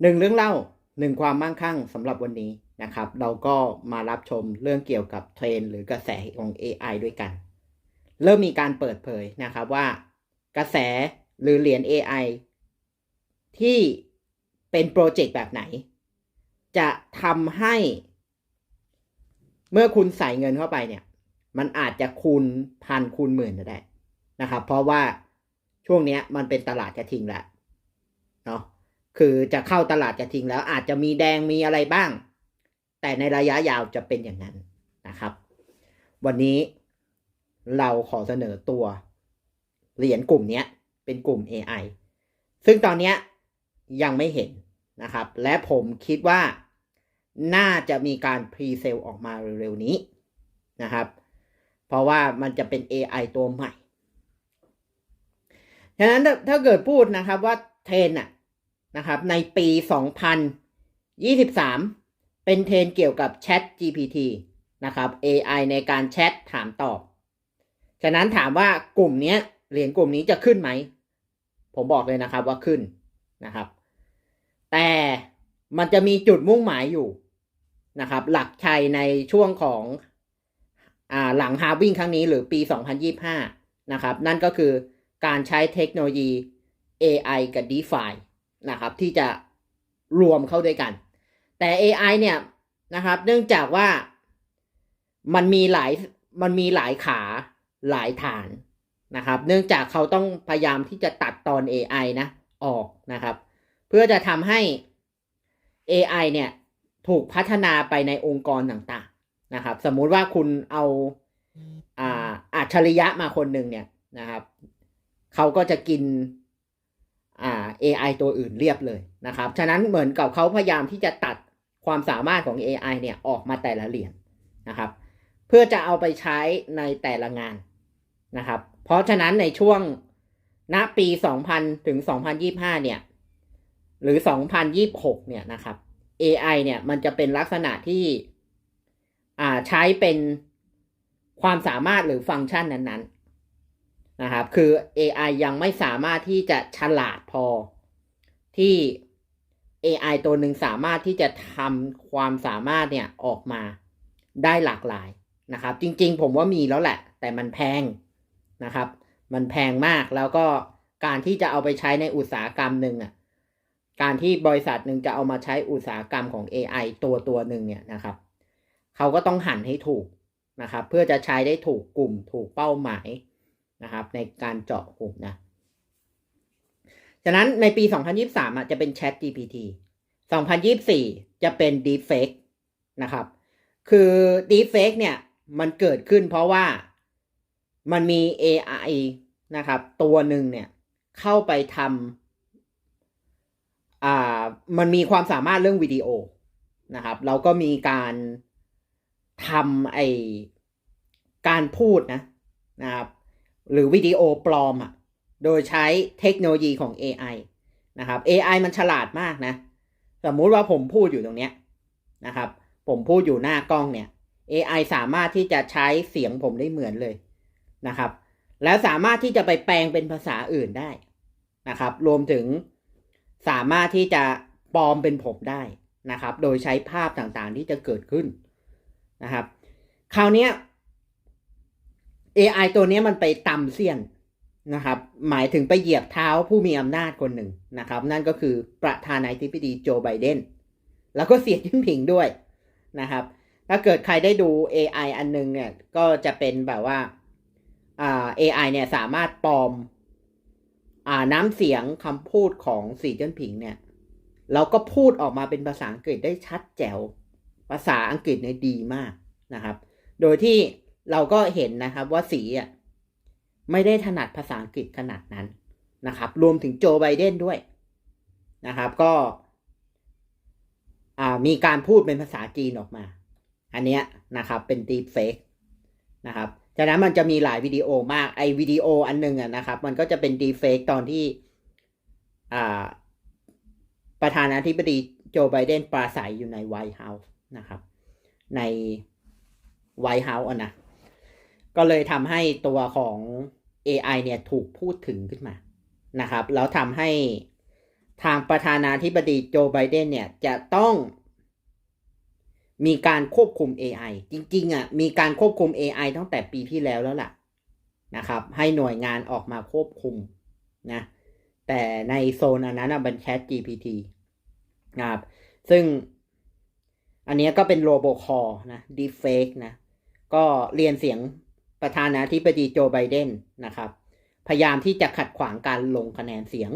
หนึ่งเรื่องเล่าหนึ่งความมั่งคั่งสำหรับวันนี้นะครับ เราก็มารับชมเรื่องเกี่ยวกับเทรนหรือกระแสของ AI ด้วยกัน เริ่มมีการเปิดเผยนะครับว่ากระแสหรือเหรียญ AI ที่เป็นโปรเจกต์แบบไหน จะทำให้ เมื่อคุณใส่เงินเข้าไปเนี่ย มันอาจจะคูณพันคูณหมื่นก็ได้นะครับ เพราะว่าช่วงนี้มันเป็นตลาดกระทิงแหล้วเนาะ คือจะเข้าตลาดกระทิงแล้วอาจจะมีแดงมีอะไรบ้าง แต่ในระยะยาวจะเป็นอย่างนั้นนะครับ วันนี้เราขอเสนอตัวเหรียญกลุ่มนี้เป็นกลุ่ม AI ซึ่งตอนนี้ยังไม่เห็นนะครับ และผมคิดว่าน่าจะมีการพรีเซลออกมาเร็วๆนี้นะครับ เพราะว่ามันจะเป็น AI ตัวใหม่ ฉะนั้นถ้าถ้าเกิดพูดนะครับว่าเทรนน่ะ นะครับ ในปี 2023 เป็นเทรนเกี่ยวกับ Chat GPT นะครับ AI ในการแชทถามตอบ ฉะนั้นถามว่ากลุ่มนี้เหรียญกลุ่มนี้จะขึ้นไหม ผมบอกเลยนะครับว่าขึ้นนะครับ แต่มันจะมีจุดมุ่งหมายอยู่นะครับ หลักชัยในช่วงของอหลังฮาวิ่งครั้งนี้หรือปี 2025 นะครับ นั่นก็คือการใช้เทคโนโลยี AI กับ DeFi นะครับที่จะรวมเข้าด้วยกัน แต่ AI เนี่ยนะครับ เนื่องจากว่ามันมีหลายมันมีหลายขาหลายฐานนะครับ เนื่องจากเขาต้องพยายามที่จะตัดตอน AI นะออกนะครับ เพื่อจะทำให้ AI เนี่ยถูกพัฒนาไปในองค์กรต่างๆนะครับ สมมุติว่าคุณเอาอ่าอัจฉริยะมาคนหนึ่งเนี่ยนะครับ เขาก็จะกิน AI ตัวอื่นเรียบเลยนะครับ ฉะนั้นเหมือนกับเขาพยายามที่จะตัดความสามารถของ AI เนี่ยออกมาแต่ละเหรียญนะครับ เพื่อจะเอาไปใช้ในแต่ละงานนะครับ เพราะฉะนั้นในช่วงณปี 2000 ถึง 2025 เนี่ย หรือ 2026 เนี่ยนะครับ AI เนี่ยมันจะเป็นลักษณะที่อ่าใช้เป็นความสามารถหรือฟังก์ชันนั้นๆ นะครับ คือ AI ยังไม่สามารถที่จะฉลาดพอที่ AI ตัวหนึ่งสามารถที่จะทำความสามารถเนี่ยออกมาได้หลากหลายนะครับ จริงๆ ผมว่ามีแล้วแหละ แต่มันแพงนะครับ มันแพงมากแล้วก็การที่จะเอาไปใช้ในอุตสาหกรรมหนึ่งอะการที่บริษัทหนึ่งจะเอามาใช้อุตสาหกรรมของ AI ตัวตัวหนึ่งเนี่ยนะครับเขาก็ต้องหันให้ถูกนะครับ เพื่อจะใช้ได้ถูกกลุ่มถูกเป้าหมาย นะครับในการเจาะกลุ่มนะฉะนั้นในปี 2023อะจะเป็น Chat GPT 2024 จะเป็น Deepfake นะครับ คือ Deepfake เนี่ยมันเกิดขึ้นเพราะว่ามันมี AI นะครับ ตัวหนึ่งเนี่ยเข้าไปทำอ่ามันมีความสามารถเรื่องวิดีโอนะครับ เราก็มีการทำไอการพูดนะนะครับ หรือวิดีโอปลอมอะโดยใช้เทคโนโลยีของ AI นะครับ AI มันฉลาดมากนะ สมมุติว่าผมพูดอยู่ตรงเนี้ยนะครับ ผมพูดอยู่หน้ากล้องเนี่ย AI สามารถที่จะใช้เสียงผมได้เหมือนเลยนะครับ แล้วสามารถที่จะไปแปลงเป็นภาษาอื่นได้นะครับ รวมถึงสามารถที่จะปลอมเป็นผมได้นะครับ โดยใช้ภาพต่างๆที่จะเกิดขึ้นนะครับ คราวนี้ AI ตัวนี้มันไปตำเสี้ยนนะครับ หมายถึงไปเหยียบเท้าผู้มีอำนาจคนหนึ่งนะครับ นั่นก็คือประธานาธิบดีโจไบเดนแล้วก็เสียจิ้นผิงด้วยนะครับ ถ้าเกิดใครได้ดู AI อันนึงเนี่ย ก็จะเป็นแบบว่าอ่า AI เนี่ยสามารถปลอมอ่าน้ำเสียงคำพูดของสีจิ้นผิงเนี่ยเราก็พูดออกมาเป็นภาษาอังกฤษได้ชัดแจ๋ว ภาษาอังกฤษเนี่ยดีมากนะครับ โดยที่ เราก็เห็นนะครับว่าสีอะไม่ได้ถนัดภาษาอังกฤษขนาดนั้นนะครับ รวมถึงโจไบเดนด้วยนะครับ ก็มีการพูดเป็นภาษาจีนออกมา อันเนี้ยนะครับเป็น deep fake นะครับจากนั้นมันจะมีหลายวิดีโอมากไอวิดีโออันหนึงอะนะครับ มันก็จะเป็น deep fake ตอนที่ประธานาธิบดีโจไบเดนปราศัยอยู่ในไวท์เฮาส์นะครับ ในไวท์เฮาส์อะนะ ก็เลยทำให้ตัวของ AI เนี่ยถูกพูดถึงขึ้นมานะครับ แล้วทำให้ทางประธานาธิบดีโจไบเดนเนี่ยจะต้องมีการควบคุม AI จริงๆอะมีการควบคุม AI ตั้งแต่ปีที่แล้วแล้วล่ะนะครับ ให้หน่วยงานออกมาควบคุมนะแต่ในโซนอันนั้นเป็น Chat GPT นะครับ ซึ่งอันนี้ก็เป็นโรโบคอนะ Deepfake นะ ก็เรียนเสียง ประธานาธิบดีโจไบเดนนะครับ พยายามที่จะขัดขวางการลงคะแนนเสียง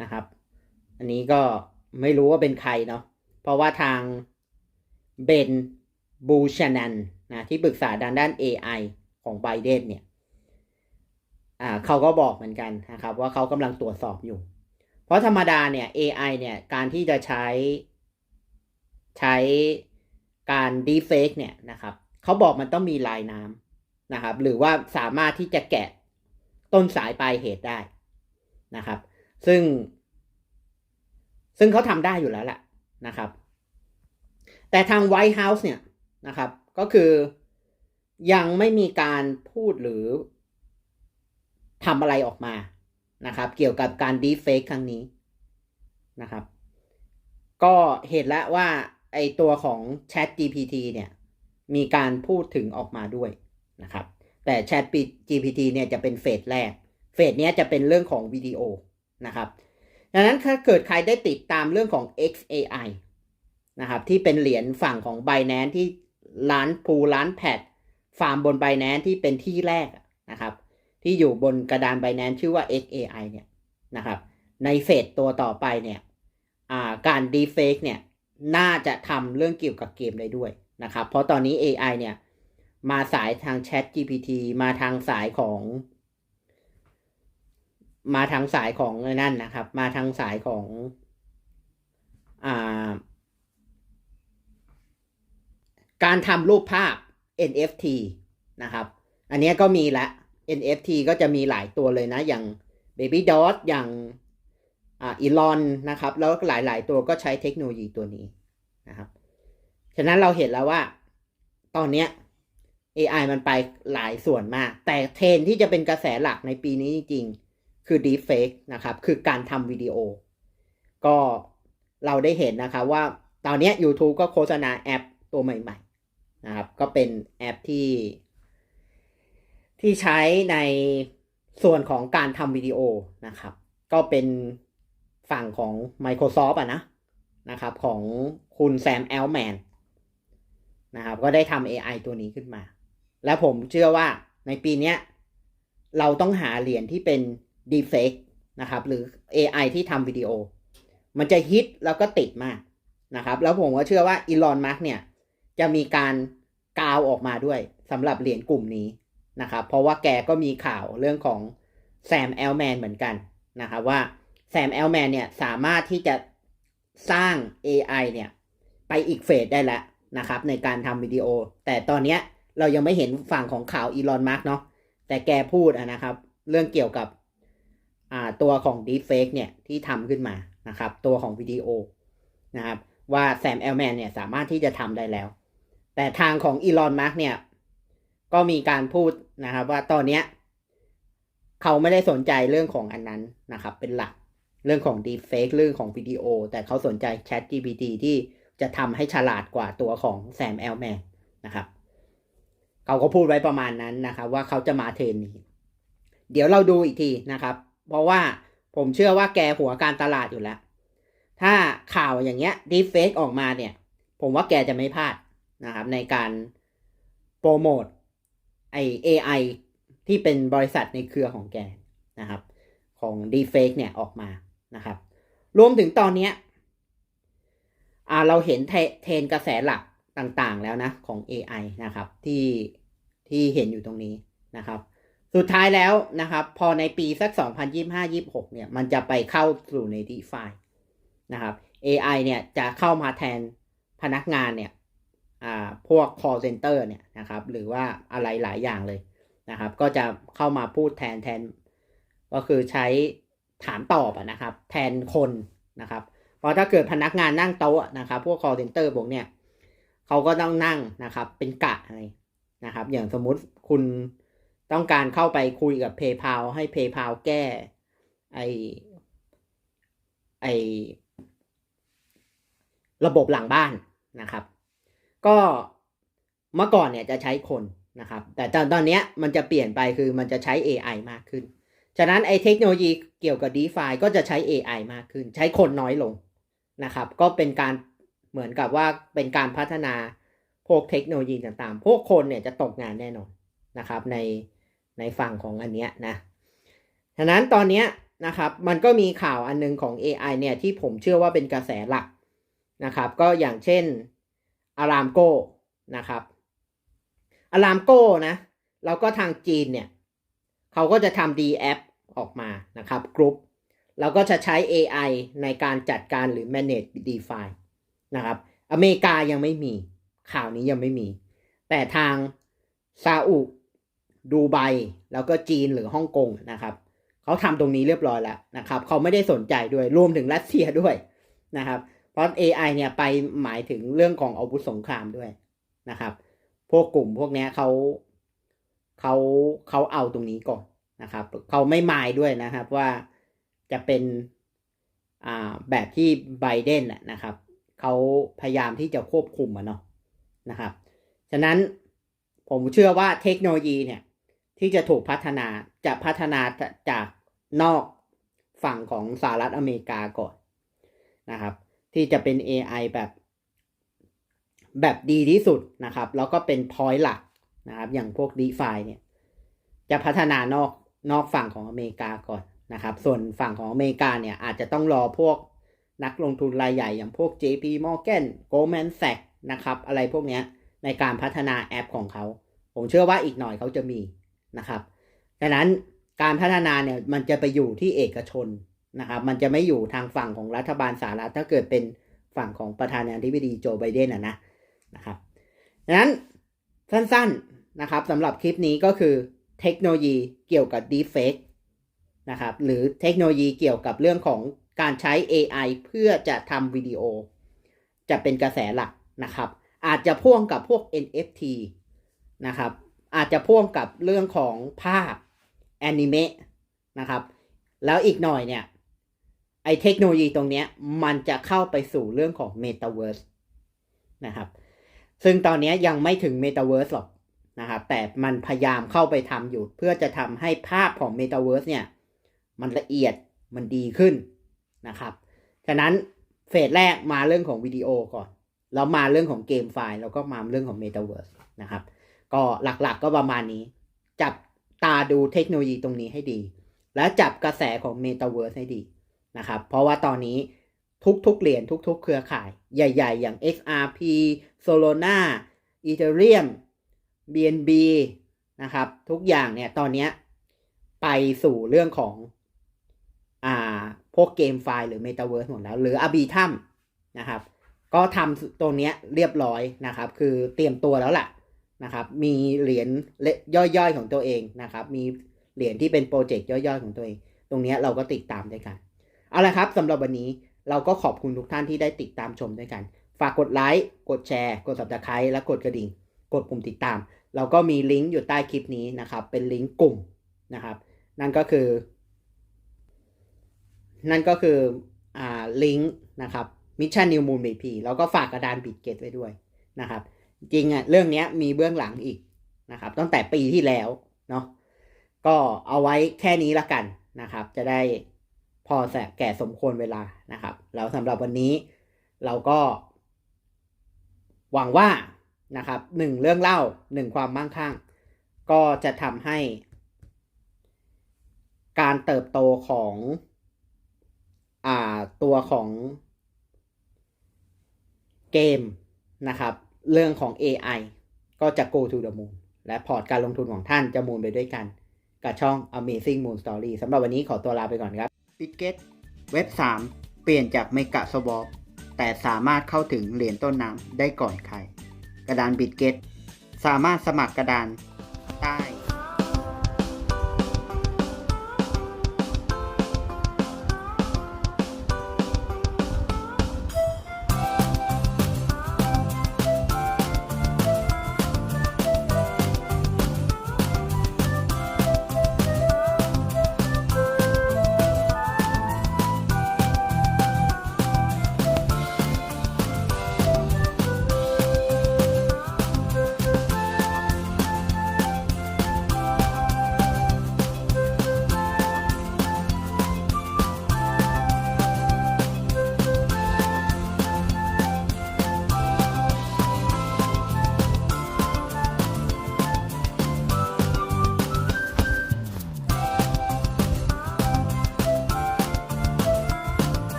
นะครับ อันนี้ก็ไม่รู้ว่าเป็นใครเนาะเพราะว่าทางเบนบูชานันนะที่ปรึกษาด้านด้าน AI ของไบเดนเนี่ยเขาก็บอกเหมือนกันนะครับว่าเขากำลังตรวจสอบอยู่ เพราะธรรมดาเนี่ย AI เนี่ยการที่จะใช้ใช้การ deepfake เนี่ยนะครับ เขาบอกมันต้องมีลายน้ำ นะครับ หรือว่าสามารถที่จะแกะต้นสายปลายเหตุได้นะครับ ซึ่ง ซึ่งเขาทำได้อยู่แล้วแหละนะครับ แต่ทางไวท์เฮาส์เนี่ยนะครับ ก็คือยังไม่มีการพูดหรือทำอะไรออกมานะครับ เกี่ยวกับการดีเฟกครั้งนี้นะครับ ก็เห็นแล้วว่าไอตัวของ Chat GPT เนี่ย มีการพูดถึงออกมาด้วย นะครับ แต่ Chat GPT เนี่ยจะเป็นเฟสแรก เฟสนี้จะเป็นเรื่องของวิดีโอนะครับ ดังนั้นถ้าเกิดใครได้ติดตามเรื่องของ XAI นะครับที่เป็นเหรียญฝั่งของ b บ n a n c e ที่ร้านพูร้านแพดฟาร์มบน b บ n a n c e ที่เป็นที่แรกนะครับที่อยู่บนกระดาน b บ n a n c e ชื่อว่า XAI เนี่ยนะครับในเฟสตัวต่อไปเนี่ยการ deepfake เนี่ยน่าจะทำเรื่องเกี่ยวกับเกมได้ด้วยนะครับ เพราะตอนนี้ AI เนี่ย มาสายทาง Chat GPT มาทางสายของ มาทางสายของนั่นนะครับ มาทางสายของอ่าการทำรูปภาพ NFT นะครับ อันนี้ก็มีละ NFT ก็จะมีหลายตัวเลยนะ อย่าง Baby Dot อย่างอ่าอีลอนนะครับ แล้วหลาย ๆ ตัวก็ใช้เทคโนโลยีตัวนี้นะครับ ฉะนั้นเราเห็นแล้วว่า ตอนนี้ AI มันไปหลายส่วนมาก แต่เทรนที่จะเป็นกระแสหลักในปีนี้จริงๆ คือ Deepfake นะครับ คือการทำวิดีโอ ก็เราได้เห็นนะครับว่าตอนนี้ YouTube ก็โฆษณาแอปตัวใหม่ๆนะครับ ก็เป็นแอปที่ ที่ใช้ในส่วนของการทำวิดีโอนะครับ ก็เป็นฝั่งของ Microsoft อะนะนะครับ ของคุณแซมแอลแมนนะครับ ก็ได้ทำ AI ตัวนี้ขึ้นมา แล้วผมเชื่อว่าในปีนี้เราต้องหาเหรียญที่เป็น Deepfake นะครับ หรือ AI ที่ทำวิดีโอ มันจะฮิตแล้วก็ติดมากนะครับ แล้วผมก็เชื่อว่าอีลอนมาร์กเนี่ย จะมีการกาวออกมาด้วยสำหรับเหรียญกลุ่มนี้นะครับ เพราะว่าแกก็มีข่าวเรื่องของแซมแอลแมนเหมือนกันนะครับว่าแซมแอลแมนเนี่ยสามารถที่จะสร้าง AI เนี่ย ไปอีกเฟสได้แล้วนะครับ ในการทำวิดีโอ แต่ตอนนี้ เรายังไม่เห็นฝั่งของข่าวอีลอนมาร์กเนาะแต่แกพูดนะครับ เรื่องเกี่ยวกับตัวของ Deepfake เนี่ยที่ทำขึ้นมานะครับ ตัวของวิดีโอนะครับ ว่าแซมแอลแมนเนี่ยสามารถที่จะทำได้แล้ว แต่ทางของอีลอนมาร์กเนี่ยก็มีการพูดนะครับว่าตอนนี้เขาไม่ได้สนใจเรื่องของอันนั้นนะครับ เป็นหลักเรื่องของ Deepfake เรื่องของวิดีโอ แต่เขาสนใจ Chat GPT ที่จะทำให้ฉลาดกว่าตัวของแซมแอลแมนนะครับ เขาก็พูดไว้ประมาณนั้นนะครับ ว่าเขาจะมาเทรนนี้ เดี๋ยวเราดูอีกทีนะครับ เพราะว่าผมเชื่อว่าแกหัวการตลาดอยู่แล้ว ถ้าข่าวอย่างเงี้ย Deepfake ออกมาเนี่ย ผมว่าแกจะไม่พลาดนะครับ ในการโปรโมทไอ AI ที่เป็นบริษัทในเครือของแกนะครับ ของ Deepfake เนี่ยออกมานะครับ รวมถึงตอนเนี้อ่าเราเห็นเทรนกระแสหลักต่างๆแล้วนะของ AI นะครับที่ ที่เห็นอยู่ตรงนี้นะครับ สุดท้ายแล้วนะครับ พอในปีสัก 2025-26 เนี่ย มันจะไปเข้าสู่ใน DeFi นะครับ AI เนี่ยจะเข้ามาแทนพนักงานเนี่ยอ่าพวก call center เนี่ยนะครับ หรือว่าอะไรหลายอย่างเลยนะครับ ก็จะเข้ามาพูดแทนแทน ก็คือใช้ถามตอบนะครับ แทนคนนะครับเพราะถ้าเกิดพนักงานนั่งโต๊ะนะครับ พวก call center พวกเนี่ยเขาก็ต้องนั่งนะครับ เป็นกะอะไร นะครับ อย่างสมมุติคุณต้องการเข้าไปคุยกับ PayPal ให้ PayPal แก้ไอไอระบบหลังบ้านนะครับ ก็เมื่อก่อนเนี่ยจะใช้คนนะครับ แต่ตอนตอนเนี้ยมันจะเปลี่ยนไปคือมันจะใช้ AI มากขึ้น ฉะนั้นไอเทคโนโลยีเกี่ยวกับ DeFi ก็จะใช้ AI มากขึ้น ใช้คนน้อยลงนะครับ ก็เป็นการเหมือนกับว่าเป็นการพัฒนา พวกเทคโนโลยีต่างๆ พวกคนเนี่ยจะตกงานแน่นอนนะครับในในฝั่งของอันเนี้ยนะฉะนั้นตอนเนี้ยนะครับมันก็มีข่าวอันนึงของ AI เนี่ยที่ผมเชื่อว่าเป็นกระแสหลักนะครับ ก็อย่างเช่นอารามโกนะครับอารามโกนะแล้วก็ทางจีนเนี่ยเขาก็จะทำ D app ออกมานะครับกรุ๊ปแล้วก็จะใช้ AI ในการจัดการหรือ manage DeFi นะครับ อเมริกายังไม่มี ข่าวนี้ยังไม่มี แต่ทางซาอุดูไบแล้วก็จีนหรือฮ่องกงนะครับเขาทำตรงนี้เรียบร้อยแล้วนะครับเขาไม่ได้สนใจด้วยรวมถึงรัสเซียด้วยนะครับ เพราะ AI เนี่ยไปหมายถึงเรื่องของอาวุธสงครามด้วยนะครับ พวกกลุ่มพวกนี้เขาเขาเขาเอาตรงนี้ก่อนนะครับเขาไม่หมายด้วยนะครับว่าจะเป็นอ่าแบบที่ไบเดนน่ะนะครับเขาพยายามที่จะควบคุมอะเนาะ นะครับ ฉะนั้นผมเชื่อว่าเทคโนโลยีเนี่ยที่จะถูกพัฒนาจะพัฒนาจากนอกฝั่งของสหรัฐอเมริกาก่อนนะครับ ที่จะเป็น AI แบบแบบดีที่สุดนะครับ แล้วก็เป็น point หลักนะครับ อย่างพวก DeFi เนี่ย จะพัฒนานอกนอกฝั่งของอเมริกาก่อนนะครับ ส่วนฝั่งของอเมริกาเนี่ยอาจจะต้องรอพวกนักลงทุนรายใหญ่อย่างพวก JP Morgan Goldman Sachs นะครับ อะไรพวกนี้ในการพัฒนาแอปของเขา ผมเชื่อว่าอีกหน่อยเขาจะมีนะครับดังนั้นการพัฒนาเนี่ยมันจะไปอยู่ที่เอกชนนะครับ มันจะไม่อยู่ทางฝั่งของรัฐบาลสหรัฐถ้าเกิดเป็นฝั่งของประธานาธิบดีโจไบเดนอะนะนะครับดังนั้นสั้นๆนะครับสำหรับคลิปนี้ก็คือเทคโนโลยีเกี่ยวกับ Deepfake นะครับหรือเทคโนโลยีเกี่ยวกับเรื่องของการใช้ AI เพื่อจะทำวิดีโอ จะเป็นกระแสหลัก นะครับ อาจจะพ่วงกับพวก NFT นะครับ อาจจะพ่วงกับเรื่องของภาพแอนิเมะนะครับ แล้วอีกหน่อยเนี่ยไอเทคโนโลยีตรงนี้มันจะเข้าไปสู่เรื่องของ Metaverse นะครับ ซึ่งตอนนี้ยังไม่ถึง Metaverse หรอกนะครับ แต่มันพยายามเข้าไปทำอยู่ เพื่อจะทำให้ภาพของ Metaverse เนี่ย มันละเอียดมันดีขึ้นนะครับ ฉะนั้นเฟสแรกมาเรื่องของวิดีโอก่อน แล้วมาเรื่องของเกมไฟล์แล้วก็มาเรื่องของ Metaverse นะครับ ก็หลักๆก็ประมาณนี้ จับตาดูเทคโนโลยีตรงนี้ให้ดี และจับกระแสของ Metaverse ให้ดีนะครับ เพราะว่าตอนนี้ทุกๆเหรียญทุกๆ เครือข่าย ใหญ่ ๆ อย่าง XRP Solana Ethereum BNB นะครับ ทุกอย่างเนี่ยตอนนี้ไปสู่เรื่องของอ่าพวกเกมไฟล์หรือ Metaverse หมดแล้ว หรือ Arbitrum นะครับ ก็ทำตรงนี้ยเรียบร้อยนะครับ คือเตรียมตัวแล้วล่ะนะครับ มีเหรียญย่อยๆของตัวเองนะครับ มีเหรียญที่เป็นโปรเจกต์ย่อยๆของตัวเอง ตรงนี้เราก็ติดตามด้วยกัน เอาละครับสำหรับวันนี้เราก็ขอบคุณทุกท่านที่ได้ติดตามชมด้วยกัน ฝากกดไลค์ กดแชร์ กด subscribe และกดกระดิ่ง กดปุ่มติดตาม เราก็มีลิงก์อยู่ใต้คลิปนี้นะครับ เป็นลิงก์กลุ่มนะครับ นั่นก็คือ นั่นก็คืออ่าลิงก์นะครับ มิชชั่นนิวมูลบีพีแล้วก็ฝากกระดานบิดเกตไว้ด้วยนะครับ จริงอะเรื่องนี้มีเบื้องหลังอีกนะครับ ตั้งแต่ปีที่แล้วเนาะก็เอาไว้แค่นี้ละกันนะครับ จะได้พอแสแก่สมควรเวลานะครับแล้วสำหรับวันนี้เราก็ หวังว่านะครับหนึ่งเรื่องเล่าหนึ่งความมั่งคั่ง ก็จะทำให้ การเติบโตของอ่าตัวของ เกมนะครับ เรื่องของ AI ก็จะ go to the moon และพอร์ตการลงทุนของท่านจะมูลไปด้วยกัน กับช่อง Amazing Moon Story สำหรับวันนี้ขอตัวลาไปก่อนครับ b i t g e t เว็บ 3 เปลี่ยนจาก Mega Swap แต่สามารถเข้าถึงเหรียญต้นน้ำได้ก่อนใคร กระดาน b i t g e t สามารถสมัครกระดานใต้